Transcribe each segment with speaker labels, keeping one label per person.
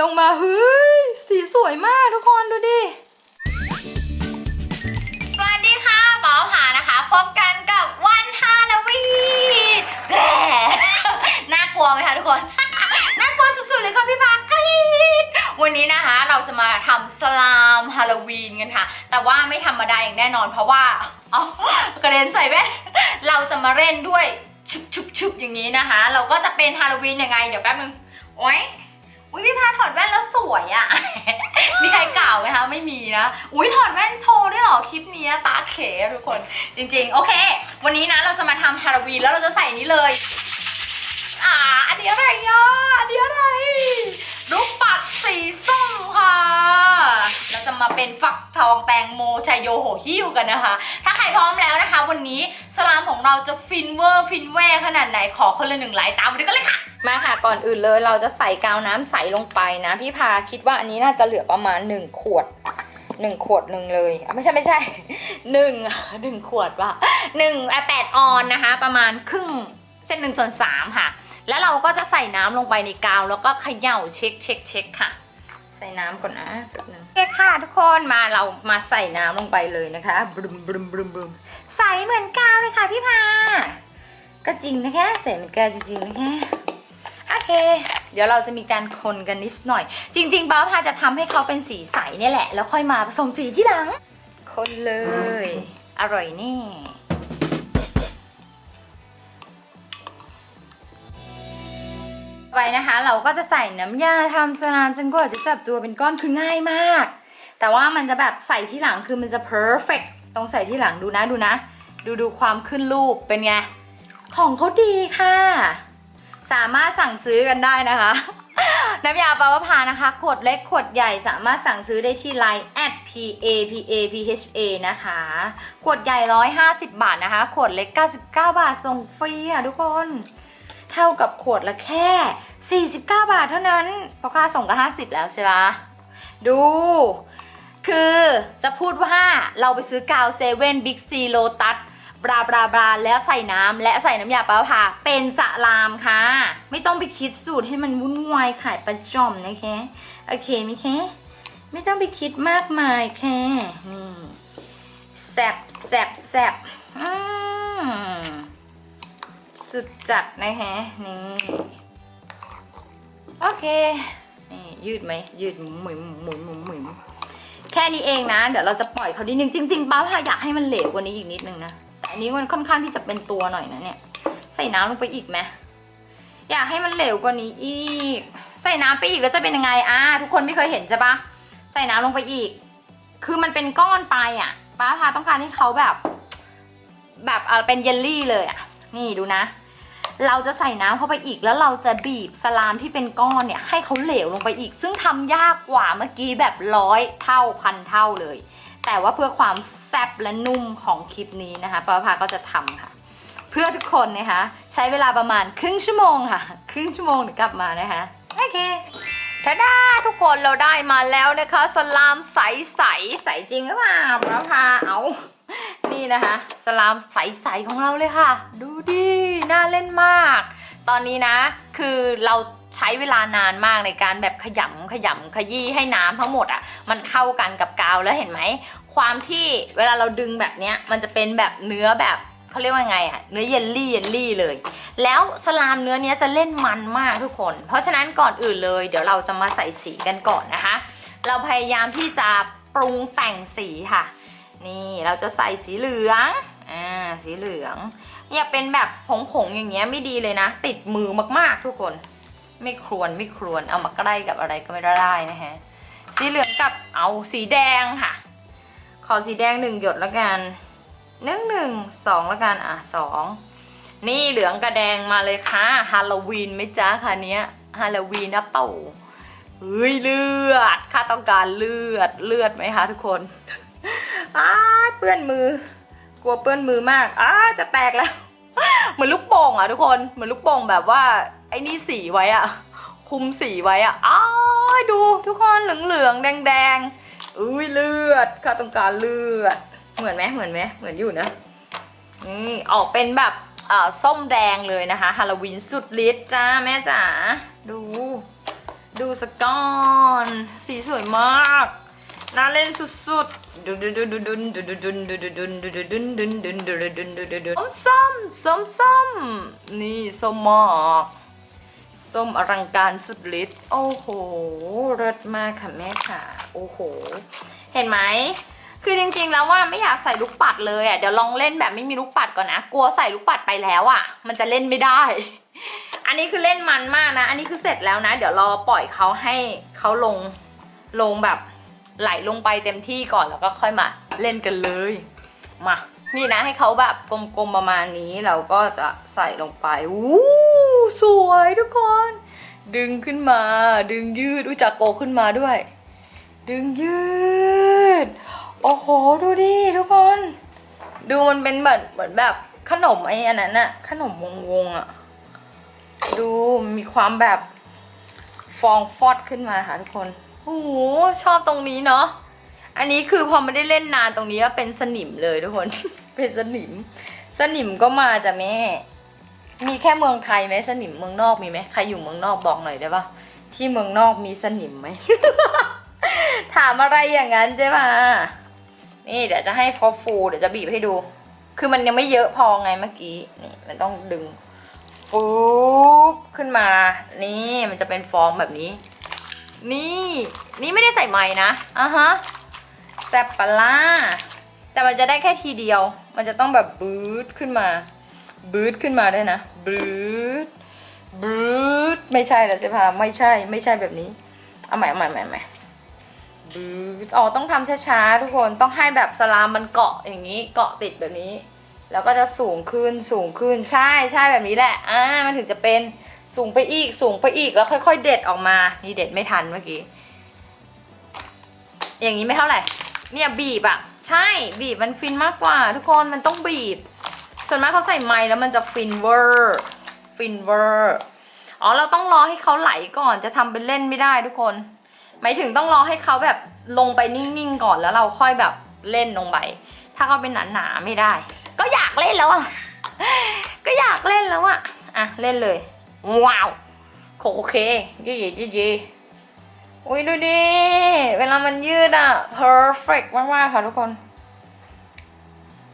Speaker 1: ลงมาเฮ้ยสีสวยมากทุกคนดูดิสวัสดีค่ะหมอผานะคะ พบกันกับวันฮาโลวีนแหมน่ากลัวไหมคะทุกคน น่ากลัวสุดๆเลยค่ะพี่ปากรีดวันนี้นะคะเราจะมาทำสลามฮาโลวีนกันค่ะ แต่ว่าไม่ธรรมดาอย่างแน่นอนเพราะว่าเอากระเด็นใส่แว่นเราจะมาเล่นด้วยชุบชุบชุบอย่างนี้นะคะ เราก็จะเป็นฮาโลวีนยังไง เดี๋ยวแป๊บนึงโอ๊ย อุ้ยพี่พาถอดแว่นแล้วสวยอะมีใครกล่าวไหมคะ ไม่มีนะ อุ้ยถอดแว่นโชว์ด้วยเหรอคลิปนี้ตาเขทุกคน จริงๆ โอเค วันนี้นะเราจะมาทำฮาโลวีนแล้วเราจะใส่นี้เลยามาเป็นฝักทองแตงโมชายโยโหหิ้วกันนะคะ ถ้าใครพร้อมแล้วนะคะ วันนี้สลามของเราจะฟินเวอร์ฟินแวร์ขนาดไหนขอคนละหนึ่งไลค์ตามไปดูกันเลยค่ะ มาค่ะก่อนอื่นเลยเราจะใส่กาวน้ำใสลงไปนะ พี่พาคิดว่าอันนี้น่าจะเหลือประมาณ 1 ขวด 1 ขวดหนึ่งเลยอะไม่ใช่ไม่ใช่ หนึ่งหนึ่งขวดว่ะหนึ่งอะแปดออนนะคะ ประมาณครึ่งเส้นหนึ่งส่วนสามค่ะ แล้วเราก็จะใส่น้ำลงไปในกาวแล้วก็เขย่าเช็คเช็คเช็คค่ะ ใส่น้ำก่อนนะแป๊บนึง โอเคค่ะทุกคนมาเรามาใส่น้ำลงไปเลยนะคะบรึมบรึมบรึมบรึมใสเหมือนกาวเลยค่ะพี่พาก็จริงนะคะใส่เหมือนกาวจริงๆนะคะโอเค เดี๋ยวเราจะมีการคนกันนิดหน่อย จริงๆป้าพาจะทำให้เขาเป็นสีใสเนี่ยแหละ แล้วค่อยมาผสมสีที่หลัง คนเลย อร่อยแนี่ ไปนะคะ เราก็จะใส่น้ำยาทำสลามจนกว่าจะจับตัวเป็นก้อนคือง่ายมาก แต่ว่ามันจะแบบใส่ที่หลังคือมันจะ perfect ต้องใส่ที่หลังดูนะดูนะ ดูดูความขึ้นรูปเป็นไง ของเขาดีค่ะ สามารถสั่งซื้อกันได้นะคะ น้ำยาปาวะพานะคะ ขวดเล็กขวดใหญ่สามารถสั่งซื้อได้ที่ Line at p a p a p h a นะคะ ขวดใหญ่ 150 บาทนะคะ ขวดเล็ก 99 บาทส่งฟรีค่ะทุกคน เท่ากับขวดละแค่ 49 บาทเท่านั้น เพราะค่าส่งก็ 50 แล้วใช่ปะดู คือจะพูดว่าเราไปซื้อกาวเซเว่นบิ๊กซีโลตัสบราบราบราแล้วใส่น้ำและใส่น้ำยาปลาผ่าเป็นสะลามค่ะ ไม่ต้องไปคิดสูตรให้มันวุ่นวายขายประจอมนะคะ โอเคไหมคะไม่ต้องไปคิดมากมายแค่นี่แซบแซบแซบอืมสุดจัดนะฮะนี่ โอเค นี่ยืดไหม ยืดหมุนหมุนหมุนหมุนหมุนแค่นี้เองนะ เดี๋ยวเราจะปล่อยเขานิดนึงจริงๆป้าพาอยากให้มันเหลวกว่านี้อีกนิดนึงนะ แต่อันนี้มันค่อนข้างที่จะเป็นตัวหน่อยนะเนี่ย ใส่น้ำลงไปอีกไหมอยากให้มันเหลวกว่านี้อีก ใส่น้ำไปอีกแล้วจะเป็นยังไงอ่าทุกคนไม่เคยเห็นใช่ปะใส่น้ำลงไปอีก คือมันเป็นก้อนไปอะป้าพาต้องการให้เขาแบบ แบบเออเป็นเยลลี่เลยอะ นี่ดูนะ เราจะใส่น้ำเข้าไปอีก แล้วเราจะบีบสลามที่เป็นก้อนเนี่ยให้เขาเหลวลงไปอีก ซึ่งทำยากกว่าเมื่อกี้แบบร้อยเท่าพันเท่าเลย แต่ว่าเพื่อความแซ่บและนุ่มของคลิปนี้นะคะปาพาก็จะทำค่ะ เพื่อทุกคนนะคะใช้เวลาประมาณครึ่งชั่วโมงค่ะครึ่งชั่วโมงถึงกลับมานะคะโอเคทาดาทุกคนเราได้มาแล้วนะคะ สลามใสใสใสจริงหรือเปล่าปาพาเอานี่นะคะ สลามใสๆของเราเลยค่ะ ดูดิ น่าเล่นมาก ตอนนี้นะ คือเราใช้เวลานานมากในการแบบขยำขยำขยี้ให้น้ำทั้งหมดอะ่ะ มันเข้ากันกับกาวแล้วเห็นไหม ความที่เวลาเราดึงแบบเนี้ย มันจะเป็นแบบเนื้อแบบเขาเรียกว่าไงอะ่ะ เนื้อเยลลี่เยลลี่เลย แล้วสลามเนื้อเนี้ยจะเล่นมันมากทุกคน เพราะฉะนั้นก่อนอื่นเลย เดี๋ยวเราจะมาใส่สีกันก่อนนะคะ เราพยายามที่จะปรุงแต่งสีค่ะ นี่เราจะใส่สีเหลือง สีเหลือง เนี่ยเป็นแบบผงๆอย่างเงี้ยไม่ดีเลยนะ ติดมือมากๆทุกคน ไม่ครวนไม่ครวนเอามาใกล้กับอะไรก็ไม่ได้นะฮะ สีเหลืองกับเอาสีแดงค่ะ ขอสีแดงหนึ่งหยดแล้วกันหนึ่งหนึ่งสองแล้วกันอะสองนี่เหลืองกับแดงมาเลยค่ะฮาโลวีนไหมจ๊ะค่ะเนี้ยฮาโลวีนนะเป่าเฮ้ยเลือดข้าต้องการเลือดเลือดไหมคะทุกคนอ้าเปื้อนมือ กลัวเปื้อนมือมากอ้าจะแตกแล้ว เหมือนลูกโป่งอะทุกคน เหมือนลูกโป่งแบบว่าไอ้นี่สีไว้อะ คุมสีไว้อะอ้าดูทุกคนเหลืองเหลืองๆแดงแดงๆอุ้ยเลือดข้าต้องการเลือด เหมือนไหมเหมือนไหมเหมือนอยู่นะนี่ออกเป็นแบบอ่าส้มแดงเลยนะคะฮาโลวีนสุดฤทธิ์จ้าแม่จ๋าดู ดูสก้อน สีสวยมาก น่าเล่นสุดๆดุนดุนดุนดุนดุนดุนดุนดุนดุนดุนดุนดุนดุนดุนดุนดุนดุนดุนส้มส้มส้มนี่ส้มมากส้มอลังการสุดฤทธิ์โอ้โหเลิศมากค่ะแม่ค่ะ โอ้โห เห็นไหมคือจริงๆแล้วว่าไม่อยากใส่ลูกปัดเลยอะเดี๋ยวลองเล่นแบบไม่มีลูกปัดก่อนนะกลัวใส่ลูกปัดไปแล้วอะ มันจะเล่นไม่ได้ อันนี้คือเล่นมันมากนะ อันนี้คือเสร็จแล้วนะ เดี๋ยวรอปล่อยเขาให้เขาลงลงแบบ ไหลลงไปเต็มที่ก่อนแล้วก็ค่อยมาเล่นกันเลยมานี่นะให้เขาแบบกลมๆประมาณนี้เราก็จะใส่ลงไปอู้สวยทุกคน ดึงขึ้นมา ดึงยืดอุยจากโกขึ้นมาด้วย ดึงยืด โอ้โหดูดิทุกคน ดูมันเป็นเหมือนเหมือนแบบขนมไอ้อันนั้นอะขนมวงวงๆอะดูมีความแบบฟองฟอดขึ้นมาค่ะทุกคน หชอบตรงนี้เนาะ อันนี้คือพอไม่ได้เล่นนานตรงนี้ก็เป็นสนิมเลยทุกคน เป็นสนิม สนิมก็มาจ้ะแม่ มีแค่เมืองไทยไหมสนิมเมืองนอกมีไหมใครอยู่เมืองนอกบอกหน่อยได้ปะที่เมืองนอกมีสนิมไหม ถามอะไรอย่างนั้นใช่ปะนี่เดี๋ยวจะให้พอฟูเดี๋ยวจะบีบให้ดู คือมันยังไม่เยอะพอไงเมื่อกี้ นี่มันต้องดึงฟูบขึ้นมา นี่มันจะเป็นฟองแบบนี้ นี่นี่ไม่ได้ใส่ไม้นะอะฮะแซบปะล่าแต่มันจะได้แค่ทีเดียว มันจะต้องแบบบืดขึ้นมาบืดขึ้นมาด้วยนะบืดบืดไม่ใช่แล้วใช่ปะไม่ใช่ไม่ใช่แบบนี้เอาใหม่เอาใหม่ใหม่ใหม่บืดอ๋อต้องทำช้าๆทุกคนต้องให้แบบสลามมันเกาะอย่างนี้เกาะติดแบบนี้ แล้วก็จะสูงขึ้นสูงขึ้นใช่ใช่แบบนี้แหละอ่ามันถึงจะเป็น สูงไปอีกสูงไปอีกแล้วค่อย ๆ เด็ดออกมา นี่เด็ดไม่ทันเมื่อกี้ อย่างนี้ไม่เท่าไหร่ เนี่ยบีบอะใช่บีบมันฟินมากกว่า ทุกคนมันต้องบีบ ส่วนมากเขาใส่ไม้แล้วมันจะฟินเวอร์ฟินเวอร์อ๋อเราต้องรอให้เขาไหลก่อนจะทำเป็นเล่นไม่ได้ทุกคน หมายถึงต้องรอให้เขาแบบลงไปนิ่งๆก่อนแล้วเราค่อยแบบเล่นลงไปถ้าเขาเป็นหนาๆไม่ได้ ก็อยากเล่นแล้วอะก็อยากเล่นแล้วอะอะเล่นเลย ว้าวโอเคย่เย่เย่เย่อุ้ยดูดิ เวลามันยืดอะ perfect มากๆค่ะทุกคน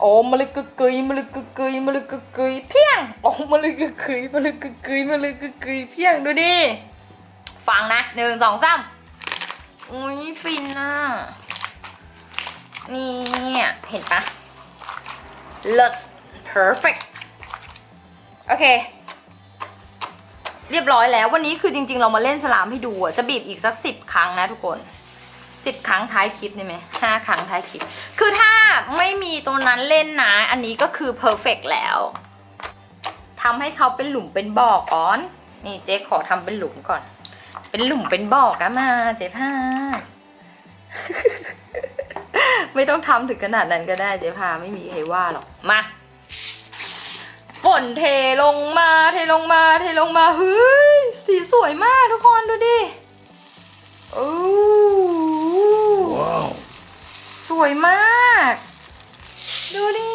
Speaker 1: โอ้มาเลยกึกกยมาเลยกึกกยมาเลยกึกกยเพียงโอ้มาเลยกึกกยมาเลยกึกกยมาเลยกึกกยเพียงดูดิ ฟังนะหนึ่งสองสามอุ้ยฟินน่ะ นี่เห็นปะ luscious perfect โอเค เรียบร้อยแล้ว วันนี้คือจริง ๆ เรามาเล่นสลามให้ดูอะจะบีบอีกสักสิบครั้งนะทุกคนสิบครั้งท้ายคลิปได้ไหมห้าครั้งท้ายคลิป คือถ้าไม่มีตัวนั้นเล่นนะ อันนี้ก็คือ perfect แล้วทำให้เขาเป็นหลุมเป็นบ่อก่อน นี่เจ๊ขอทำเป็นหลุมก่อน เป็นหลุมเป็นบ่อกันมาเจ๊ผ้า ไม่ต้องทำถึงขนาดนั้นก็ได้เจ๊พาไม่มีใครว่าหรอกมา นเทลงมาเทลงมาเทลงมาเฮ้ยสีสวยมากทุกคนดูดิโอ้
Speaker 2: Wow.
Speaker 1: สวยมาก ดูดิ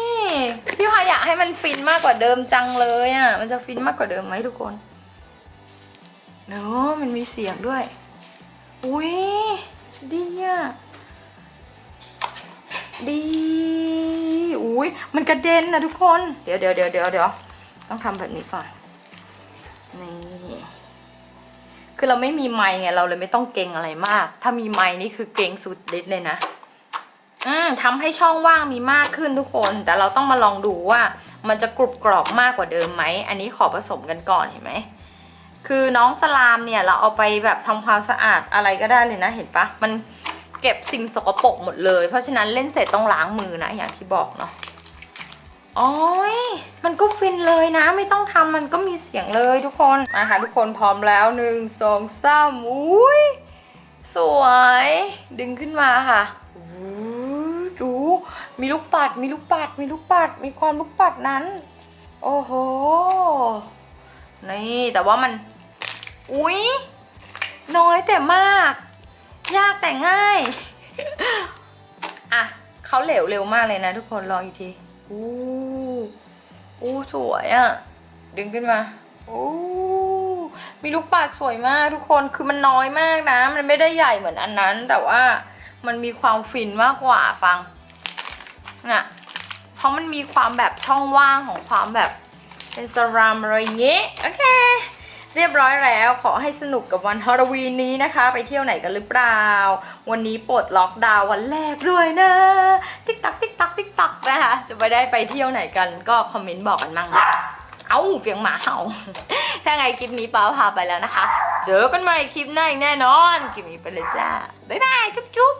Speaker 1: พี่พาอยากให้มันฟินมากกว่าเดิมจังเลยอะ มันจะฟินมากกว่าเดิมไหมทุกคนเนอะมันมีเสียงด้วย อุ้ยดีอะดี อุ้ยมันกระเด็นนะทุกคน เดี๋ยวเดี๋ยวเดี๋ยวเดี๋ยวเดี๋ยวต้องทำแบบนี้ก่อน นี่ คือเราไม่มีไม้ไงเราเลยไม่ต้องเก่งอะไรมาก ถ้ามีไม้นี่คือเก่งสุดฤทธิ์เลยนะ อืมทำให้ช่องว่างมีมากขึ้นทุกคน แต่เราต้องมาลองดูว่า มันจะกรุบกรอบมากกว่าเดิมไหม อันนี้ขอผสมกันก่อนเห็นไหมคือน้องสลามเนี่ยเราเอาไปแบบทำความสะอาดอะไรก็ได้เลยนะ เห็นปะมัน เก็บสิ่งสกปรกหมดเลย เพราะฉะนั้นเล่นเสร็จต้องล้างมือนะ อย่างที่บอกเนาะโอ้ยมันก็ฟินเลยนะ ไม่ต้องทำมันก็มีเสียงเลยทุกคนอะค่ะทุกคนพร้อมแล้วหนึ่งสองสามอุ้ยสวย ดึงขึ้นมาค่ะดูมีลูกปัด มีลูกปัด มีลูกปัด มีความลูกปัดนั้น โอ้โห นี่ แต่ว่ามัน อุ๊ย น้อยแต่มาก ยากแต่ง่าย อะเขาเหลวเร็วมากเลยนะทุกคนลองอีกทีอู้อู้สวยอะ่ะ ดึงขึ้นมาอู้มีลูกปัดสวยมากทุกคนคือมันน้อยมากนะ มันไม่ได้ใหญ่เหมือนอันนั้น แต่ว่ามันมีความฟินมากกว่าฟังน่ะเพราะมันมีความแบบช่องว่างของความแบบเป็นสรามอะไรอย่างเงี้ยโอเค เรียบร้อยแล้วขอให้สนุกกับวันฮาโลวีนนี้นะคะ ไปเที่ยวไหนกันหรือเปล่า วันนี้ปลดล็อกดาวน์วันแรกด้วยนะ ติ๊กตักติ๊กตักติ๊กตักนะคะจะไปได้ไปเที่ยวไหนกันก็คอมเมนต์บอกกันมั่งเอ้าเฟียงหมาเห่าถ้าไงคลิปนี้ป้าพาไปแล้วนะคะ เจอกันใหม่คลิปหน้าอีกแน่นอนคลิปนี้ไปเลยจ้าบ๊ายบายจุ๊บจุ๊บ